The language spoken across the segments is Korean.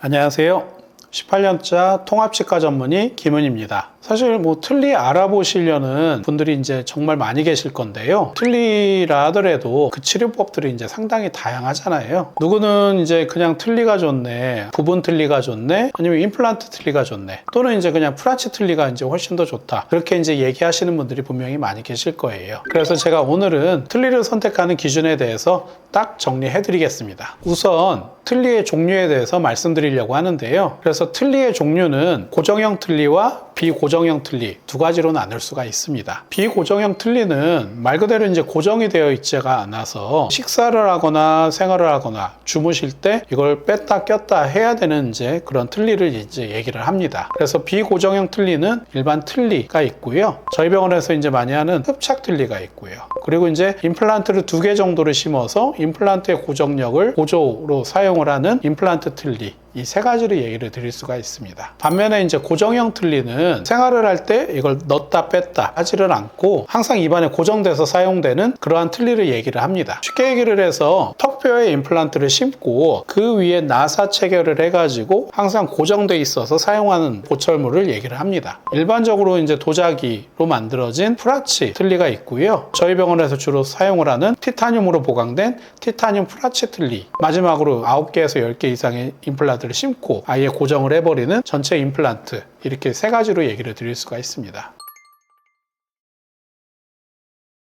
안녕하세요. 18년차 통합치과 전문의 김은입니다. 사실 뭐 틀니 알아보시려는 분들이 이제 정말 많이 계실 건데요. 틀니라 하더라도 그 치료법들이 이제 상당히 다양하잖아요. 누구는 이제 그냥 틀니가 좋네, 부분 틀니가 좋네, 아니면 임플란트 틀니가 좋네, 또는 이제 그냥 프라치 틀니가 이제 훨씬 더 좋다. 그렇게 이제 얘기하시는 분들이 분명히 많이 계실 거예요. 그래서 제가 오늘은 틀니를 선택하는 기준에 대해서 딱 정리해 드리겠습니다. 우선 틀니의 종류에 대해서 말씀드리려고 하는데요. 그래서 틀니의 종류는 고정형 틀니와 비고정형 틀니 두 가지로 나눌 수가 있습니다. 비고정형 틀니는 말 그대로 이제 고정이 되어 있지가 않아서 식사를 하거나 생활을 하거나 주무실 때 이걸 뺐다 꼈다 해야 되는 이제 그런 틀니를 이제 얘기를 합니다. 그래서 비고정형 틀니는 일반 틀니가 있고요. 저희 병원에서 이제 많이 하는 흡착 틀니가 있고요. 그리고 이제 임플란트를 두 개 정도를 심어서 임플란트의 고정력을 보조로 사용을 하는 임플란트 틀니 이 세 가지를 얘기를 드릴 수가 있습니다. 반면에 이제 고정형 틀니는 생활을 할 때 이걸 넣었다 뺐다 하지를 않고 항상 입안에 고정돼서 사용되는 그러한 틀니를 얘기를 합니다. 쉽게 얘기를 해서 턱뼈에 임플란트를 심고 그 위에 나사 체결을 해가지고 항상 고정돼 있어서 사용하는 보철물을 얘기를 합니다. 일반적으로 이제 도자기로 만들어진 프라치 틀니가 있고요. 저희 병원에서 주로 사용을 하는 티타늄으로 보강된 티타늄 프라치 틀니 마지막으로 9개에서 10개 이상의 임플란트를 심고 아예 고정을 해버리는 전체 임플란트 이렇게 세 가지로 얘기를 드릴 수가 있습니다.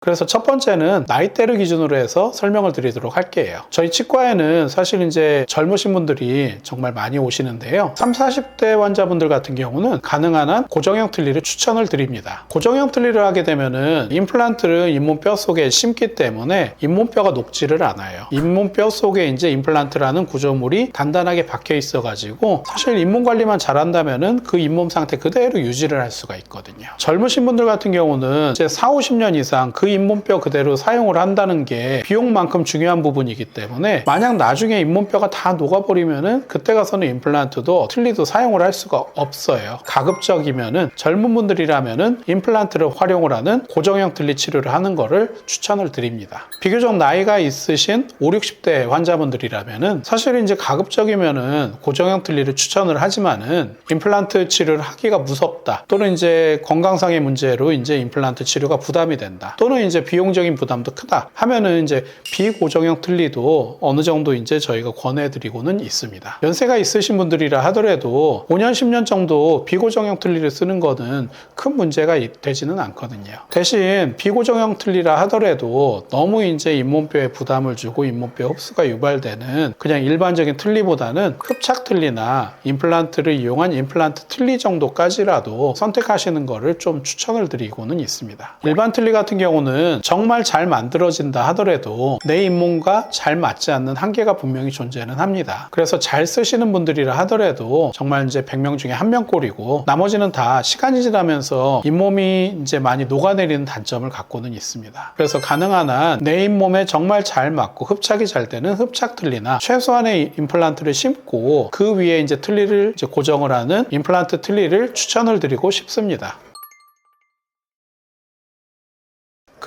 그래서 첫 번째는 나이대를 기준으로 해서 설명을 드리도록 할게요. 저희 치과에는 사실 이제 젊으신 분들이 정말 많이 오시는데요. 30, 40대 환자분들 같은 경우는 가능한 한 고정형 틀니를 추천을 드립니다. 고정형 틀니를 하게 되면은 임플란트를 잇몸뼈 속에 심기 때문에 잇몸뼈가 녹지를 않아요. 잇몸뼈 속에 이제 임플란트라는 구조물이 단단하게 박혀 있어가지고 사실 잇몸 관리만 잘한다면은 그 잇몸 상태 그대로 유지를 할 수가 있거든요. 젊으신 분들 같은 경우는 이제 4, 50년 이상 그 잇몸뼈 그대로 사용을 한다는 게 비용만큼 중요한 부분이기 때문에 만약 나중에 잇몸뼈가 다 녹아버리면은 그때 가서는 임플란트도 틀니도 사용을 할 수가 없어요. 가급적이면은 젊은 분들이라면은 임플란트를 활용을 하는 고정형 틀니 치료를 하는 거를 추천을 드립니다. 비교적 나이가 있으신 5, 60대 환자분들이라면은 사실 이제 가급적이면은 고정형 틀니를 추천을 하지만은 임플란트 치료를 하기가 무섭다. 또는 이제 건강상의 문제로 이제 임플란트 치료가 부담이 된다. 또는 이제 비용적인 부담도 크다 하면은 이제 비고정형 틀니도 어느 정도 이제 저희가 권해드리고는 있습니다. 연세가 있으신 분들이라 하더라도 5년, 10년 정도 비고정형 틀니를 쓰는 거는 큰 문제가 이- 되지는 않거든요. 대신 비고정형 틀니라 하더라도 너무 이제 잇몸뼈에 부담을 주고 잇몸뼈 흡수가 유발되는 그냥 일반적인 틀니보다는 흡착 틀니나 임플란트를 이용한 임플란트 틀니 정도까지라도 선택하시는 거를 좀 추천을 드리고는 있습니다. 일반 틀니 같은 경우는 정말 잘 만들어진다 하더라도 내 잇몸과 잘 맞지 않는 한계가 분명히 존재는 합니다. 그래서 잘 쓰시는 분들이라 하더라도 정말 이제 100명 중에 한 명 꼴이고 나머지는 다 시간이 지나면서 잇몸이 이제 많이 녹아내리는 단점을 갖고는 있습니다. 그래서 가능한 한 내 잇몸에 정말 잘 맞고 흡착이 잘 되는 흡착 틀니나 최소한의 임플란트를 심고 그 위에 이제 틀니를 이제 고정을 하는 임플란트 틀니를 추천을 드리고 싶습니다.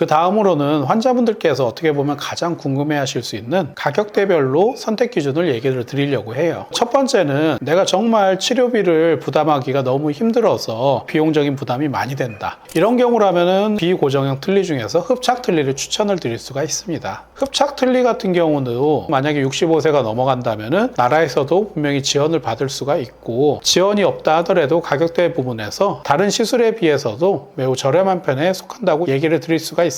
그 다음으로는 환자분들께서 어떻게 보면 가장 궁금해 하실 수 있는 가격대별로 선택 기준을 얘기를 드리려고 해요. 첫 번째는 내가 정말 치료비를 부담하기가 너무 힘들어서 비용적인 부담이 많이 된다. 이런 경우라면은 비고정형 틀니 중에서 흡착 틀니를 추천을 드릴 수가 있습니다. 흡착 틀니 같은 경우도 만약에 65세가 넘어간다면은 나라에서도 분명히 지원을 받을 수가 있고 지원이 없다 하더라도 가격대 부분에서 다른 시술에 비해서도 매우 저렴한 편에 속한다고 얘기를 드릴 수가 있습니다.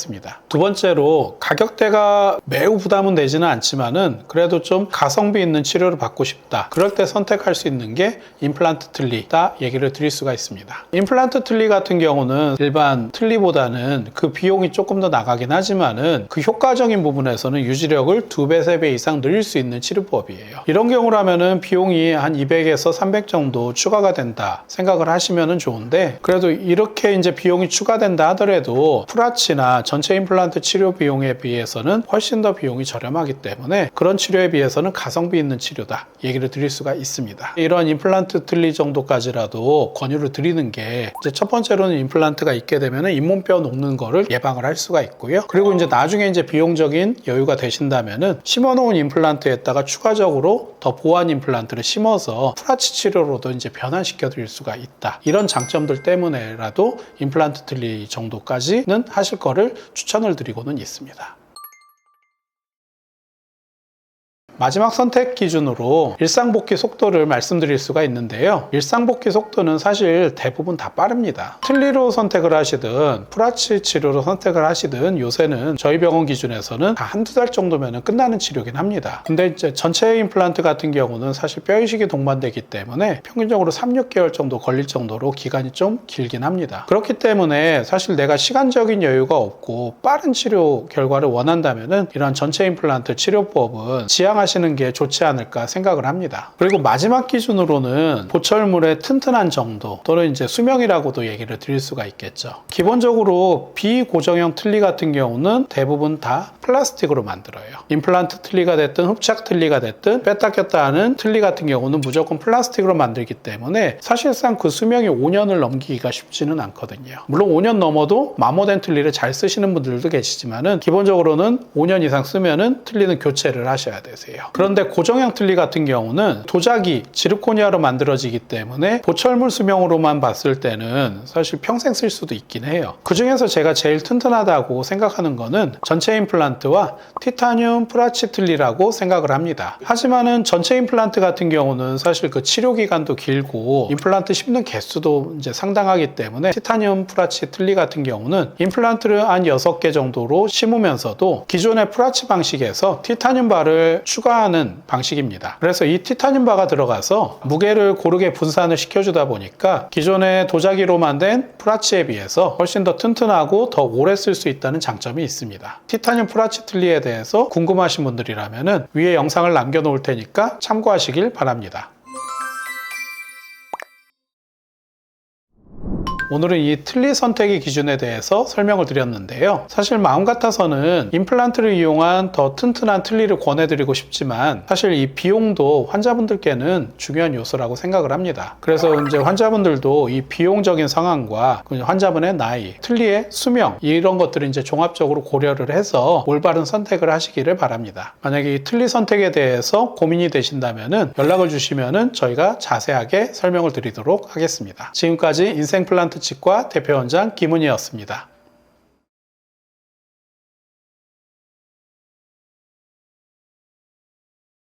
두 번째로 가격대가 매우 부담은 되지는 않지만은 그래도 좀 가성비 있는 치료를 받고 싶다. 그럴 때 선택할 수 있는 게 임플란트 틀니다 얘기를 드릴 수가 있습니다. 임플란트 틀니 같은 경우는 일반 틀니보다는 그 비용이 조금 더 나가긴 하지만은 그 효과적인 부분에서는 유지력을 두 배, 세배 이상 늘릴 수 있는 치료법이에요. 이런 경우라면은 비용이 한 200에서 300 정도 추가가 된다 생각을 하시면은 좋은데 그래도 이렇게 이제 비용이 추가된다 하더라도 프라치나 전체 임플란트 치료 비용에 비해서는 훨씬 더 비용이 저렴하기 때문에 그런 치료에 비해서는 가성비 있는 치료다 얘기를 드릴 수가 있습니다. 이런 임플란트 틀리 정도까지라도 권유를 드리는 게 이제 첫 번째로는 임플란트가 있게 되면 잇몸뼈 녹는 거를 예방을 할 수가 있고요. 그리고 이제 나중에 이제 비용적인 여유가 되신다면은 심어놓은 임플란트에다가 추가적으로 더 보완 임플란트를 심어서 프라치 치료로도 이제 변환시켜 드릴 수가 있다. 이런 장점들 때문에라도 임플란트 틀리 정도까지는 하실 거를 추천을 드리고는 있습니다. 마지막 선택 기준으로 일상복귀 속도를 말씀드릴 수가 있는데요. 일상복귀 속도는 사실 대부분 다 빠릅니다. 틀니로 선택을 하시든 프라치 치료로 선택을 하시든 요새는 저희 병원 기준에서는 다 한두 달 정도면 끝나는 치료긴 합니다. 근데 이제 전체 임플란트 같은 경우는 사실 뼈 이식이 동반되기 때문에 평균적으로 3, 6개월 정도 걸릴 정도로 기간이 좀 길긴 합니다. 그렇기 때문에 사실 내가 시간적인 여유가 없고 빠른 치료 결과를 원한다면은 이런 전체 임플란트 치료법은 지향 하시 는 게 좋지 않을까 생각을 합니다. 그리고 마지막 기준으로는 보철물의 튼튼한 정도 또는 이제 수명이라고도 얘기를 드릴 수가 있겠죠. 기본적으로 비고정형 틀니 같은 경우는 대부분 다 플라스틱으로 만들어요. 임플란트 틀니가 됐든 흡착 틀니가 됐든 뺐다 꼈다 하는 틀니 같은 경우는 무조건 플라스틱으로 만들기 때문에 사실상 그 수명이 5년을 넘기기가 쉽지는 않거든요. 물론 5년 넘어도 마모된 틀니를 잘 쓰시는 분들도 계시지만은 기본적으로는 5년 이상 쓰면은 틀니는 교체를 하셔야 되세요. 그런데 고정형 틀니 같은 경우는 도자기, 지르코니아로 만들어지기 때문에 보철물 수명으로만 봤을 때는 사실 평생 쓸 수도 있긴 해요. 그 중에서 제가 제일 튼튼하다고 생각하는 거는 전체 임플란트와 티타늄 프라치 틀니라고 생각을 합니다. 하지만은 전체 임플란트 같은 경우는 사실 그 치료 기간도 길고 임플란트 심는 개수도 이제 상당하기 때문에 티타늄 프라치 틀니 같은 경우는 임플란트를 한 6개 정도로 심으면서도 기존의 프라치 방식에서 티타늄 바를 추가 하는 방식입니다. 그래서 이 티타늄 바가 들어가서 무게를 고르게 분산을 시켜주다 보니까 기존의 도자기로 만든 프라치에 비해서 훨씬 더 튼튼하고 더 오래 쓸 수 있다는 장점이 있습니다. 티타늄 프라치 틀리에 대해서 궁금하신 분들이라면 위에 영상을 남겨놓을 테니까 참고하시길 바랍니다. 오늘은 이 틀리 선택의 기준에 대해서 설명을 드렸는데요. 사실 마음 같아서는 임플란트를 이용한 더 튼튼한 틀니를 권해드리고 싶지만 사실 이 비용도 환자분들께는 중요한 요소라고 생각을 합니다. 그래서 이제 환자분들도 이 비용적인 상황과 그 환자분의 나이, 틀니의 수명 이런 것들을 이제 종합적으로 고려를 해서 올바른 선택을 하시기를 바랍니다. 만약에 이 틀니 선택에 대해서 고민이 되신다면은 연락을 주시면은 저희가 자세하게 설명을 드리도록 하겠습니다. 지금까지 인생 플란트 치과 대표원장 김은희였습니다.